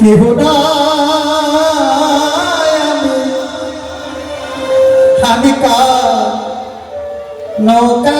কেহ আমি। নৌকা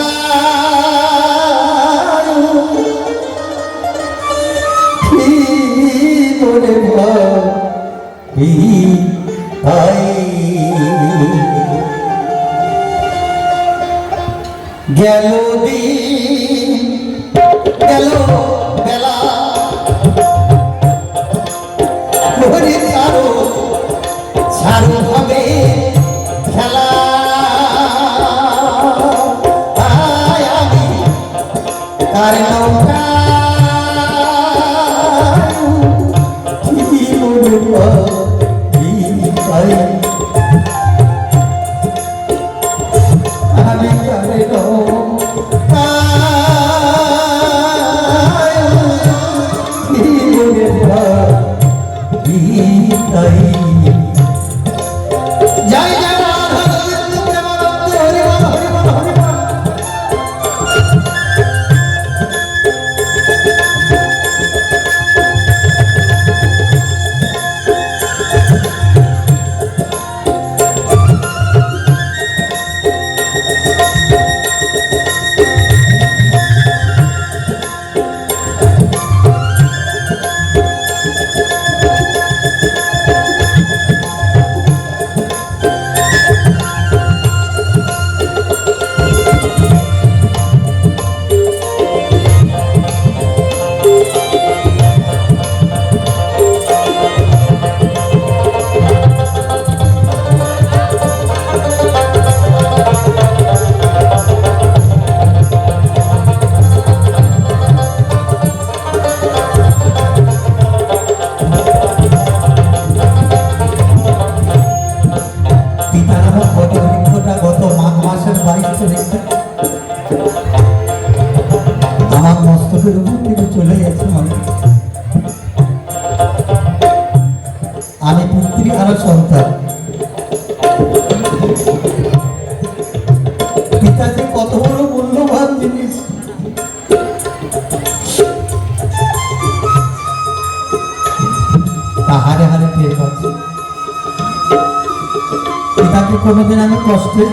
কষ্টে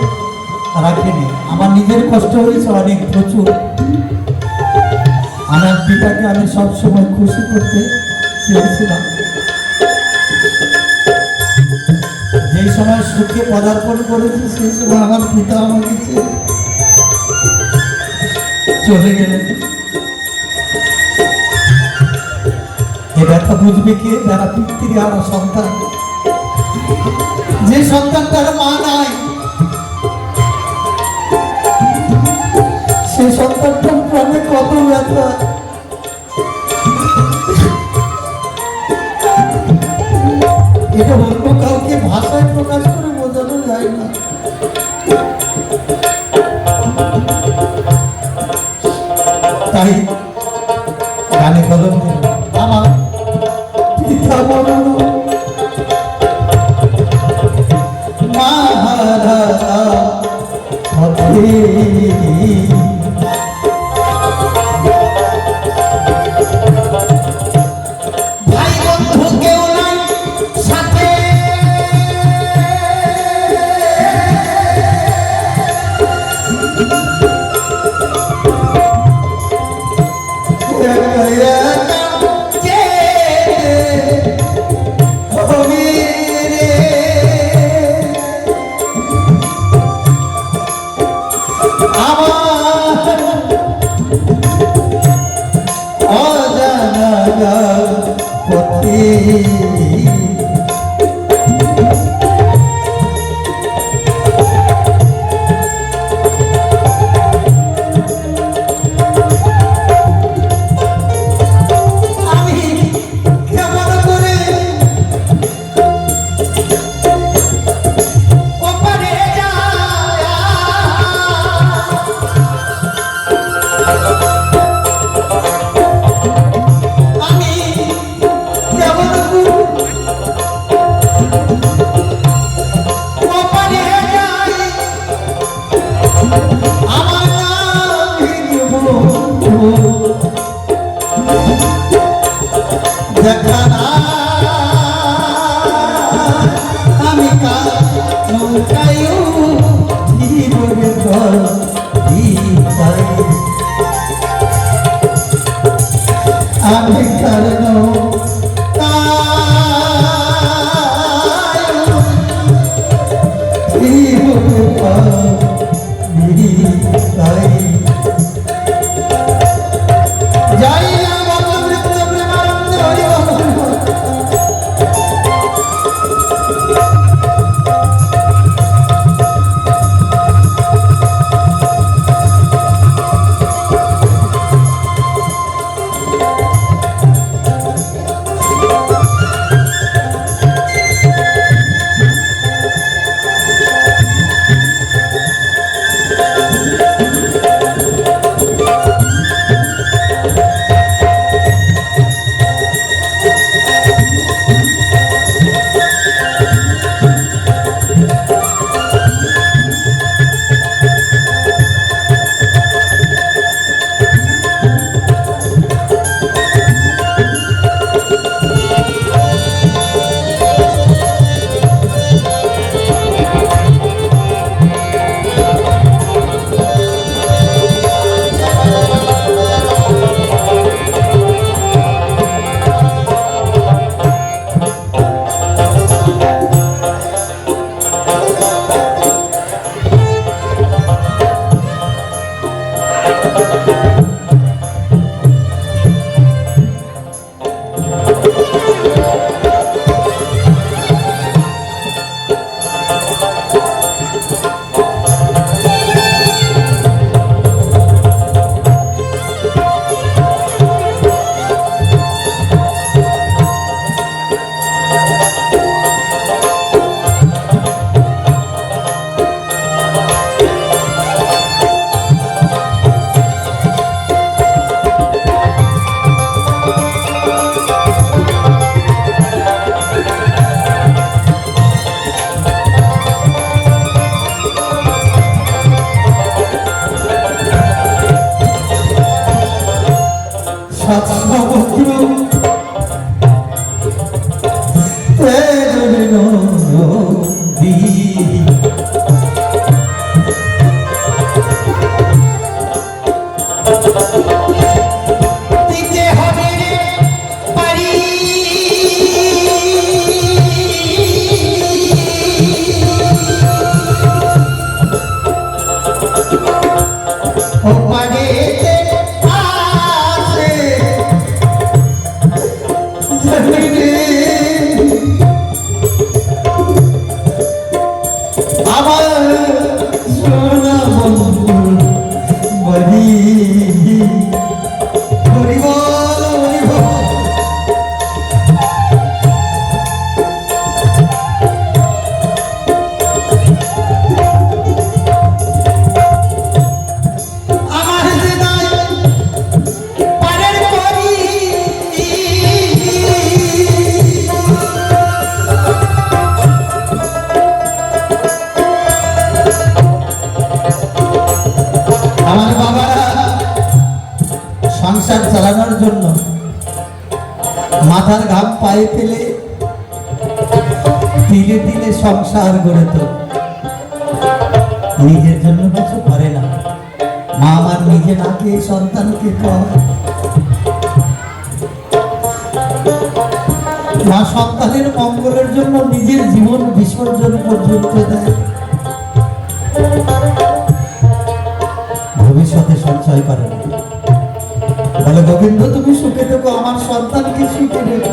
রাখিনি আমার নিজের কষ্ট হয়েছে অনেক, প্রচুর। আমার পিতাকে আমি সবসময় খুশি করতে চেয়েছিলাম। যেই সময় সুখে পদার্পণ করেছি সেই সময় আমার পিতা আমাকে চলে গেলেন। এ ব্যথা বুঝবে কে, যারা পিতৃ আমার সন্তান। যে সন্তান তার মা নাই তাই Father. বিসর্জন পর্যন্ত দেয়। ভবিষ্যতে সঞ্চয় করে বলে, গোবিন্দ, তুমি সুখে থেকো, আমার সন্তানকে সুখে রেখো।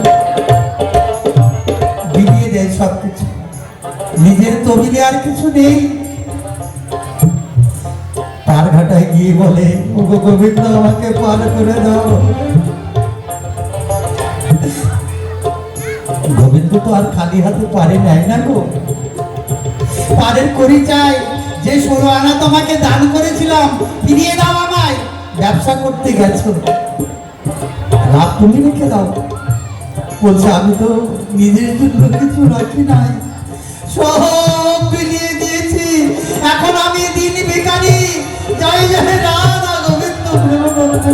বিলিয়ে দেয় সবকিছু। নিজের তবিলে আর কিছু নেই। পার ঘাটায় গিয়ে বলে, ওগো গোবিন্দ, আমাকে পার করে দাও। তো আর খালি হাতে পারে নেয় না গো। পারের করি চাই যে ষোলো আনা তোমাকে দান করেছিলাম, ফিরিয়ে দাও আমায়। ব্যবসা করতে গেছো। লাভ তুমি রেখে দাও। বলছে, আমি তো নিজের জন্য কিছু রাখি নাই। সব দিয়েছি। এখন আমি দিন বেকারি যাই যাই না গোবিন্দ। প্রেমানন্দ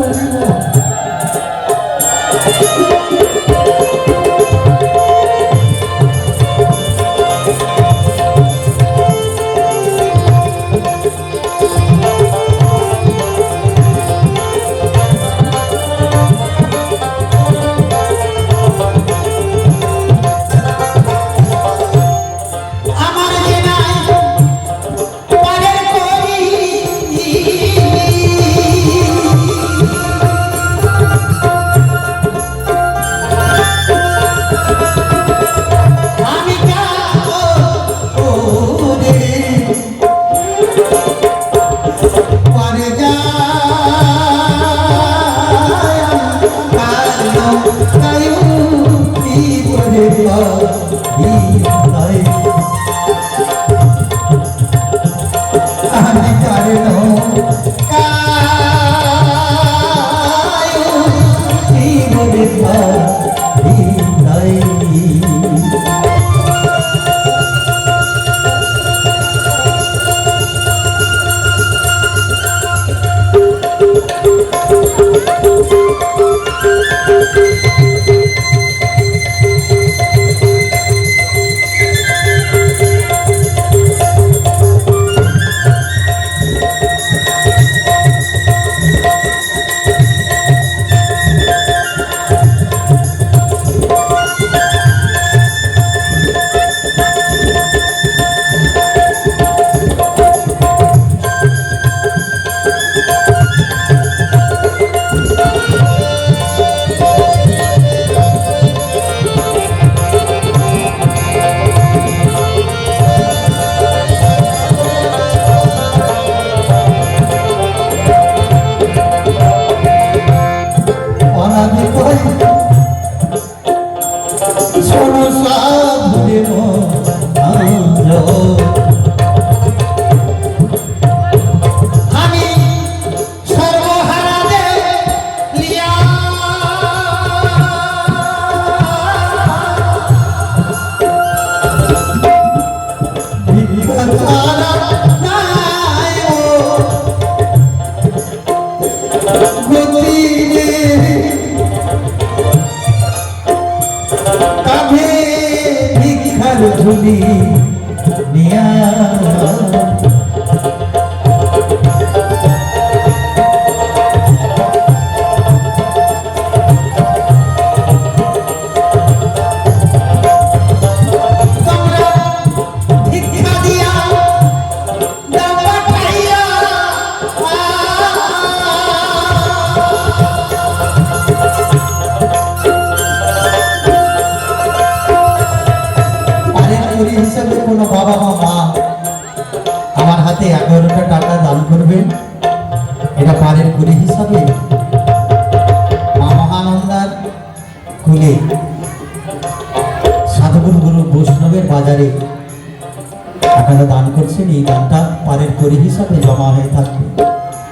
การ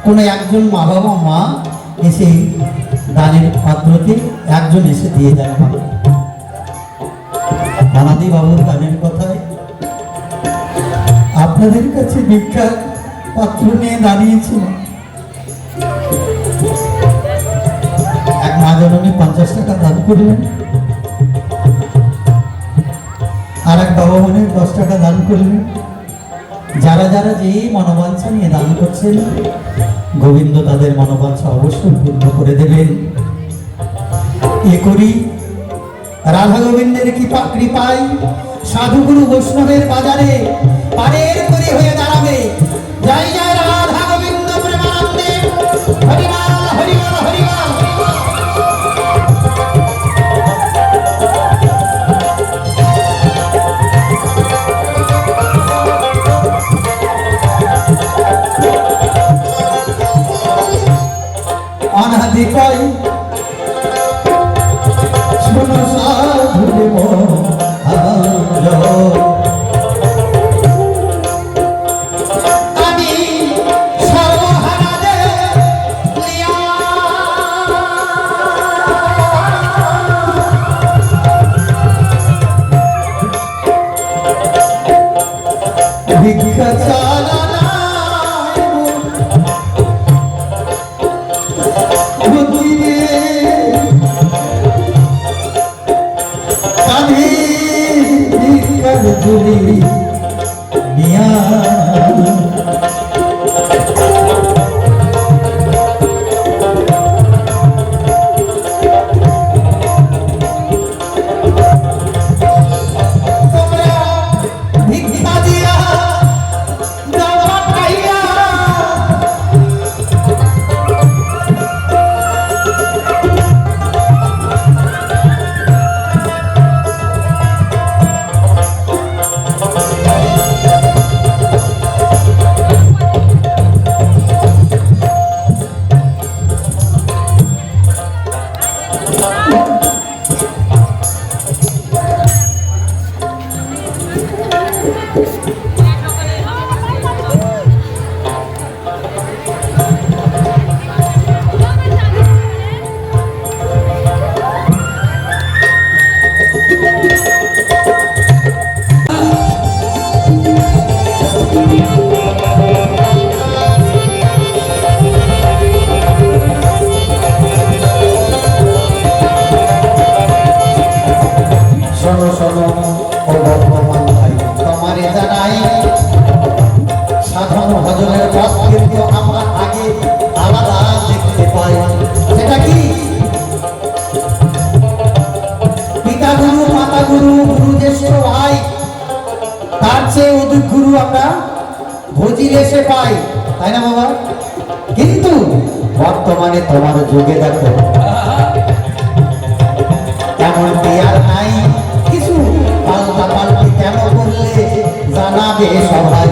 কোনো একজন মা বাবা, মা এসে দানের পাত্রতে একজন এসে দিয়ে দেন আমাকে মানাদি বাবুর গানের কথায়, আপনাদের কাছে বিখ্যাত পাত্র নিয়ে দাঁড়িয়েছিলাম এক মা জননী পঞ্চাশ টাকা দান করলেন। আর এক বাবা মনে দশ টাকা দান করলেন। যারা যারা যেই মনোবাঞ্ছা নিয়ে দান করছেন গোবিন্দ তাদের মনোবাঞ্ছা অবশ্যই পূর্ণ করে দেবেন। এ করি, রাধা গোবিন্দের কৃপা কৃপায় সাধুগুরু বৈষ্ণবের বাজারে পারের করে হয়ে দাঁড়াবে। জয় জয় অনাদি কয় পাই, তাই না বাবা? কিন্তু বর্তমানে তোমার যুগে দেখো আর নাই, কিছু পাল্টা পাল্টি কেন করলে জানাবে সবাই?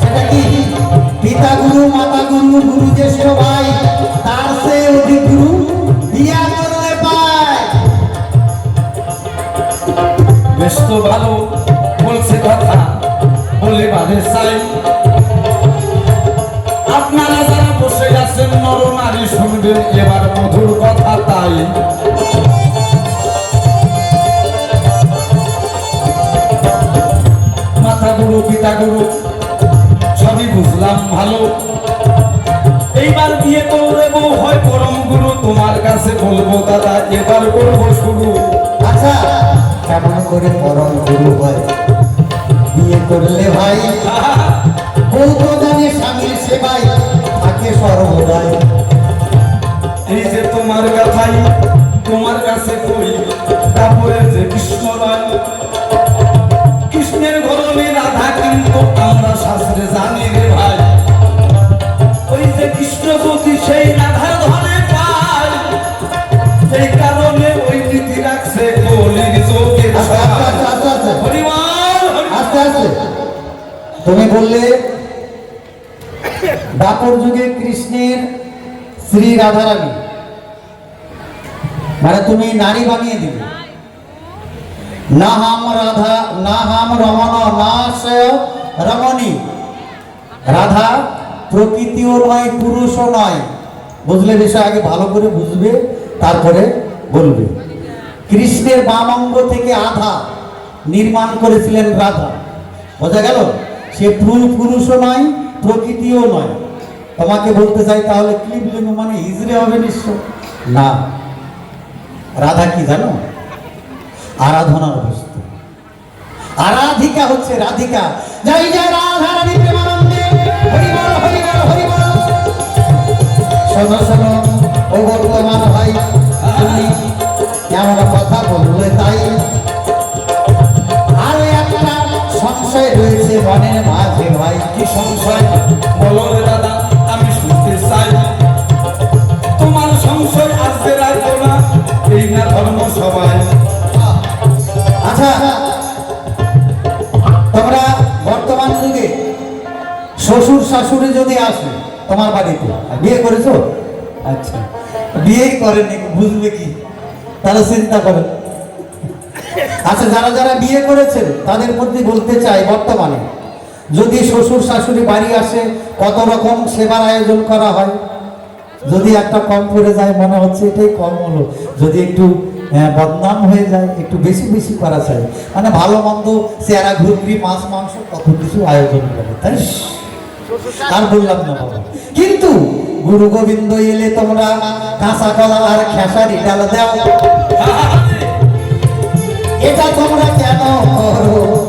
সেটা কি? পিতা গুরু মাতা গুরু গুরু জ্যেষ্ঠ ভাই, তার সে অধিক গুরু বিয়া করলে পায়। বেশ তো ভালো বলছে কথা, বলে বাঁধে চাই। শুনবেন এবার মধুর কথা তাই। মাথা গুরু পিতা গুরু সবই বুঝলাম ভালো। এইবার বিয়ে করলে বউ হয় পরম গুরু তোমার কাছে বলব দাদা এবার করব শুরু। আচ্ছা কেমন করে পরম গুরু হয়? করলে ভাই বউ তো জানে স্বামীর সেবাই থাকে সর্বদাই। এই যে তোমার কথাই তোমার কাছে কই? তারপরে যে কৃষ্ণ রয় কৃষ্ণের ঘরণে রাধা কিন্তু আমরা শাস্ত্রে জানি রে ভাই। ওই যে কৃষ্ণ যদি সেই রাধার ধরে পায় সেই কারণে ওই নীতি রাখছে কলির যোগের আস্তে আস্তে। তুমি বললে দাপর যুগে কৃষ্ণের শ্রী রাধারানী। মানে তুমি নারী বানিয়ে দিবে। না হাম রাধা, না হাম রমণ, না সে রমণী। রাধা প্রকৃতিও নয়, পুরুষও নয়। বুঝলে বিষয়, আগে ভালো করে বুঝবে, তারপরে বলবে। কৃষ্ণের বাম অঙ্গ থেকে আধা নির্মাণ করেছিলেন রাধা। বোঝা গেল? সে পুরু- পুরুষও নয়, প্রকৃতিও নয়। তোমাকে বলতে চাই তাহলে ক্লিবলিঙ্গ মানে হিজড়ে হবে নিশ্চয়? না। রাধা কি জানো? আরাধনার বস্তু। আরাধিকা হচ্ছে রাধিকা। জয় জয় রাধা রানী প্রেমানন্দে। শোনো শোনো, ও ভাই কেমন কথা তাই? আরও একটা সংশয় রয়েছে মনের মাঝে ভাই। কি সংশয়? বলো দাদা। বুঝবে কি? তাহলে চিন্তা করেন আচ্ছা যারা যারা বিয়ে করেছেন তাদের প্রতি বলতে চাই বর্তমানে যদি শ্বশুর শাশুড়ি বাড়ি আসে কত রকম সেবার আয়োজন করা হয়? যদি একটা কম পড়ে যায় মনে হচ্ছে এটাই কম হলো। যদি একটু বদনাম হয়ে যায় একটু বেশি বেশি করা চাই মানে ভালো মন্দ চেহারা ঘুগরি মাছ মাংস কত কিছু আয়োজন করে। তাই আর বললাম না বাবা। কিন্তু গুরু গোবিন্দ এলে তোমরা কাঁচা কলা আর খেসারি ডাল দাও। এটা তোমরা কেন করো?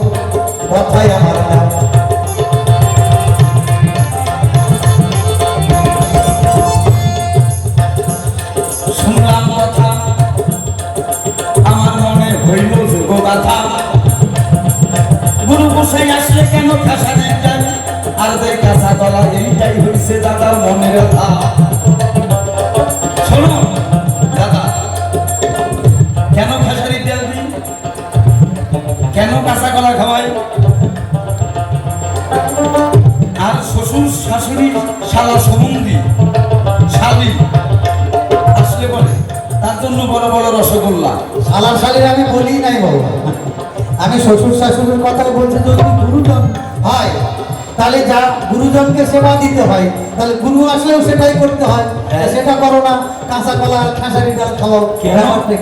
গুরুজনকে সেবা দিতে হয় তাহলে গুরু আসলেও সেটাই করতে হয়। সেটা করো না কাঁচা কলা আর খাসারি ডাল খাওয়াও কেন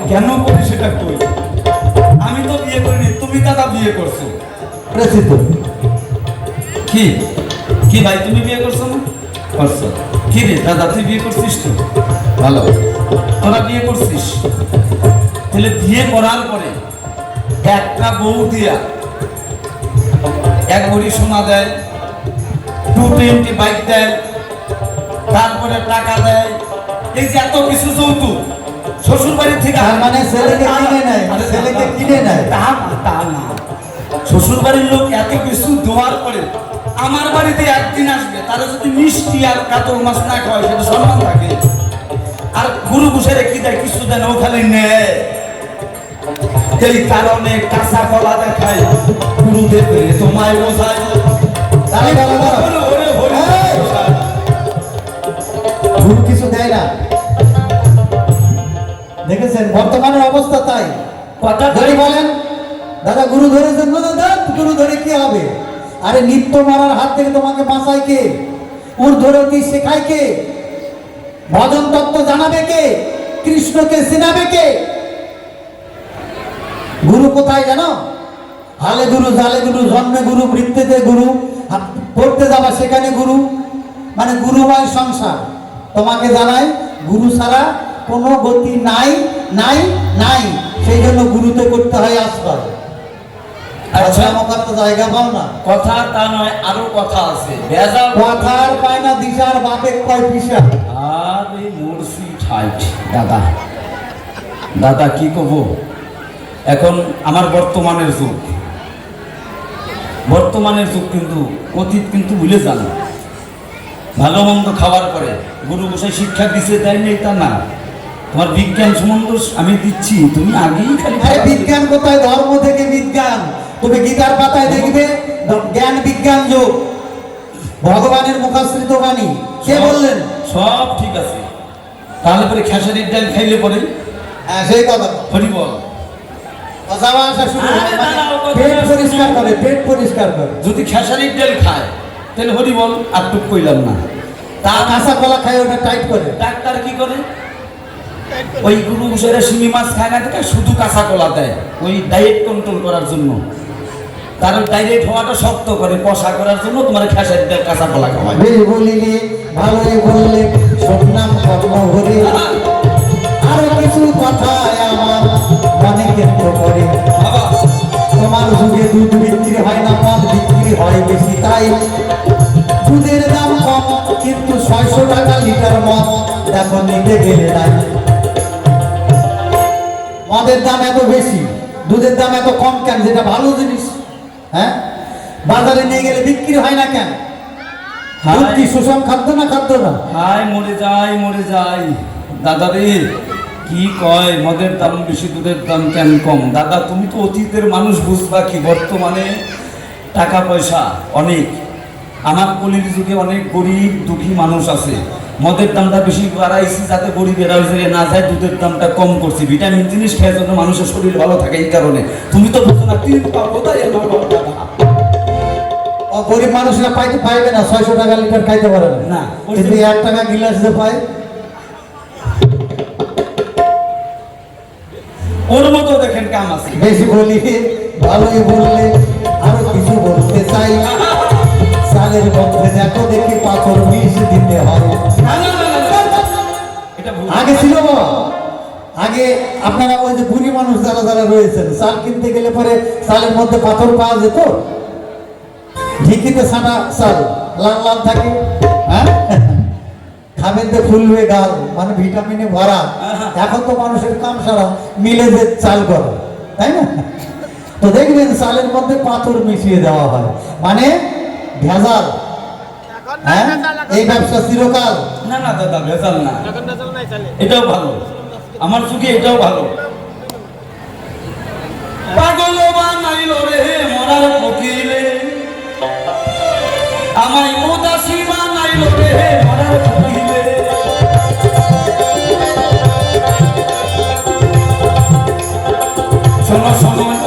কেন করি সেটা কই? আমি তো বিয়ে করিনি তুমি দাদা বিয়ে করছ। প্রসিদ্ধ। কি? কি ভাই তুমি বিয়ে করছ না? করছ। কি রে দাদা তুই বিয়ে করছিস তো? ভালো। তোরা বিয়ে করছিস। তাহলে বিয়ে করার পরে একটা বউ দিয়া এক ভরি সোনা দেয় টু টোয়েন্টি বাইক দেয় তারপরে টাকা দেয়। এই যে এত কিছু যৌতুক শ্বশুর বাড়ি থেকে মানে ছেলেকে কিনে নেয়, ছেলেকে কিনে নেয়। তা তা না। শ্বশুর বাড়ির লোক এত কিছু দেওয়ার পরে আমার বাড়িতে একদিন আসবে তারা যদি মিষ্টি আর কাতল মাছ না খাওয়ায় সেটা সম্মান থাকে। আর গুরু গুসারে কি দেয় কিছু দেন ও খালি নেয়। এই কারণে কাঁচা কলা দেখায় গুরুদেব তোমায় বোঝায়। তাহলে গুরু কিছু দেয় না। দেখেছেন? বর্তমানের অবস্থা তাই। কথা যদি বলেন দাদা গুরু ধরেছেন না দাদা গুরু ধরে কি হবে? আরে নিত্য মারার হাত থেকে তোমাকে বাঁচায় কে? উর ধরতি শেখায় কে? ভজন তত্ত্ব জানাবে কে? কৃষ্ণকে চেনাবে কে? গুরু কোথায় জানো হালে গুরু জালে গুরু জন্মে গুরু মৃত্যুতে গুরু পড়তে যাবা সেখানে গুরু। মানে গুরুময় সংসার। তোমাকে জানাই গুরু ছাড়া কোনো গতি নাই নাই নাই। সেই জন্য গুরুতে করতে হয় আশ্রয়। আচ্ছা। আমার তো জায়গা পাও না। কথা তা নয় আরও কথা আছে। কথার পায় না দিশার বাপে কয় পিসা। আরে মুর্শি ঠাইট দাদা। দাদা কি কব? এখন আমার বর্তমানের যুগ। বর্তমানের যুগ কিন্তু অতীত কিন্তু ভুলে যান। ভালো মন্দ খাওয়ার পরে গুরু গোসাই শিক্ষা দিছে তাই নেই তা না। তোমার বিজ্ঞান সম্বন্ধ আমি দিচ্ছি তুমি আগেই খালি বিজ্ঞান কোথায়? ধর্ম থেকে বিজ্ঞান। তুমি গীতার পাতায় দেখবে জ্ঞান বিজ্ঞান যোগ। ভগবানের মুখাশ্রিত বাণী। কে বললেন? সব ঠিক আছে। তাহলে পরে খেসারির ডাল খাইলে পরে? হ্যাঁ সেই কথা। হরি বল। পেট পরিষ্কার করে পেট পরিষ্কার করে। যদি খেসারির ডাল খায় তাহলে হরি বল আর টুক কইলাম না। তা কাঁচা কলা খায় ওটা টাইট করে। ডাক্তার কি করে? ওই গুরু ঘুষেরা শিঙি মাছ খায় না থেকে শুধু কাঁচা কলা দেয় ওই ডায়েট কন্ট্রোল করার জন্য। কারণ ডাইরেক্ট হওয়াটা শক্ত করে কষা করার জন্য তোমার খেসারি ডাল কাঁচা কলা খাওয়ায় বেশ বলিলে ভালোই বললে সন্নাম কর্ম হরে আরও কিছু কথা বেশি তাই দুধের দাম কম কিন্তু ছয়শো টাকা লিটার মদ দেখো নিতে গেলে নাই মদের দাম এত বেশি দুধের দাম এত কম কেন? যেটা ভালো জিনিস হ্যাঁ? বাজারে নিয়ে গেলে বিক্রি হয় না কেন? দুধ কি সুষম খাদ্য না খাদ্য না? হাই মরে যাই মরে যাই। দাদা রে কি কয় মদের দাম বেশি দুধের দাম কেন কম? দাদা তুমি তো অতীতের মানুষ বুঝবা কি বর্তমানে? টাকা পয়সা অনেক। আমার কলির যুগে অনেক গরিব দুঃখী মানুষ আছে। মদের দামটা বেশি বাড়াইছি যাতে গরিবেরা জায়গায় না যায় দুধের দামটা কম করছি। ভিটামিন জিনিস খেয়ে জন্য মানুষের শরীর ভালো থাকে এই কারণে। তুমি তো বুঝো না তিন কোথায় গরিব মানুষরা পাইতে পাইবে না ছয়শো টাকা লিটার খাইতে পারে না। কিন্তু এক টাকা গিলাস যে পায়। ওর মতো দেখেন কাম আছে। বেশি বলি ভালোই বললে। চাই। সালের মধ্যে দেখো দেখি পাথর বিষ দিতে হয়। আগে ছিল বাবা আগে আপনারা ওই যে বুড়ি মানুষ যারা যারা রয়েছেন চাল কিনতে গেলে পরে চালের মধ্যে পাথর পাওয়া যেত? ঢিকিতে ছানা চাল লাল লাল থাকে। হ্যাঁ? খাবেন তো ফুলবে গাল মানে ভিটামিনে ভরা। এখন তো মানুষের কাম সারা মিলে যে চাল করে। তাই না? তো দেখবেন চালের মধ্যে পাথর মিশিয়ে দেওয়া হয়। মানে ভেজাল। হ্যাঁ? এই ব্যবসা চিরকাল। না না দাদা ভেজাল না। এটাও ভালো। আমার চোখে এটাও ভালো। পাগল বানাইল রে মরার কোকিলে আমায় উদাসী বানাইল রে মরার কোকিলে শোনো শোনো।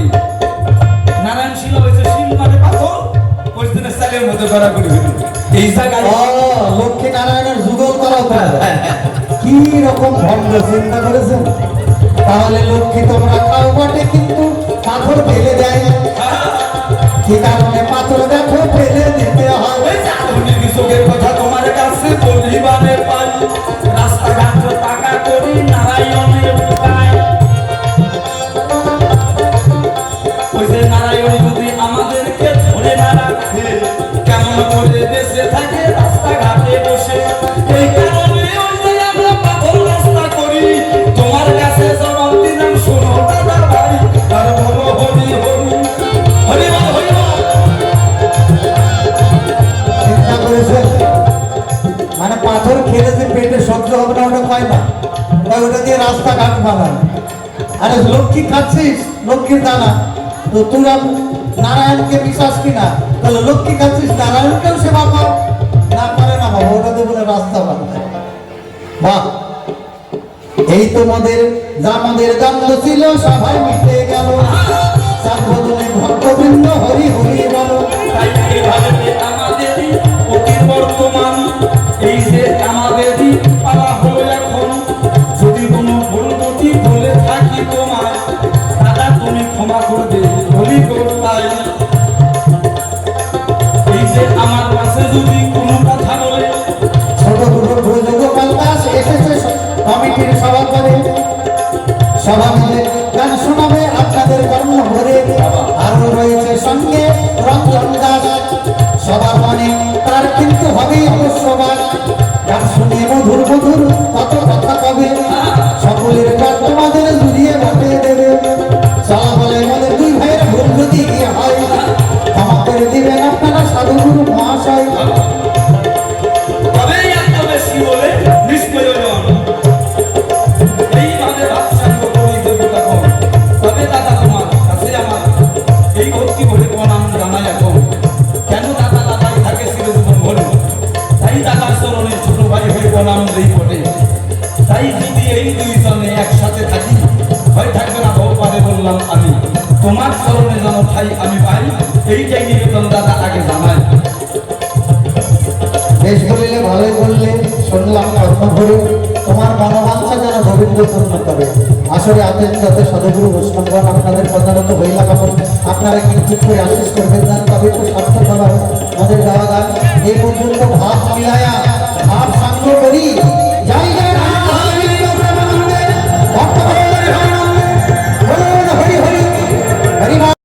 মধ্যে গড়া করি এই জায়গায় লক্ষ্মী নারায়ণের যুগল করা কি রকম ভণ্ড চিন্তা করেছেন? তাহলে লক্ষ্মী তোমরা খাও বটে কিন্তু পাথর ফেলে দেয়। লক্ষ্মী খাচ্ছিস লক্ষ্মীর দানা তো তোরা নারায়ণকে বিশ্বাস কিনা? তাহলে লক্ষ্মী খাচ্ছিস নারায়ণকেও সেবা কর। না পারে না বাবা ওটাতে বলে রাস্তা বানায় বাহ। এই তোমাদের যামাদের দ্বন্দ্ব ছিল, সবাই মিটে গেল। সাত ভক্তবৃন্দ হরি হরি বলো।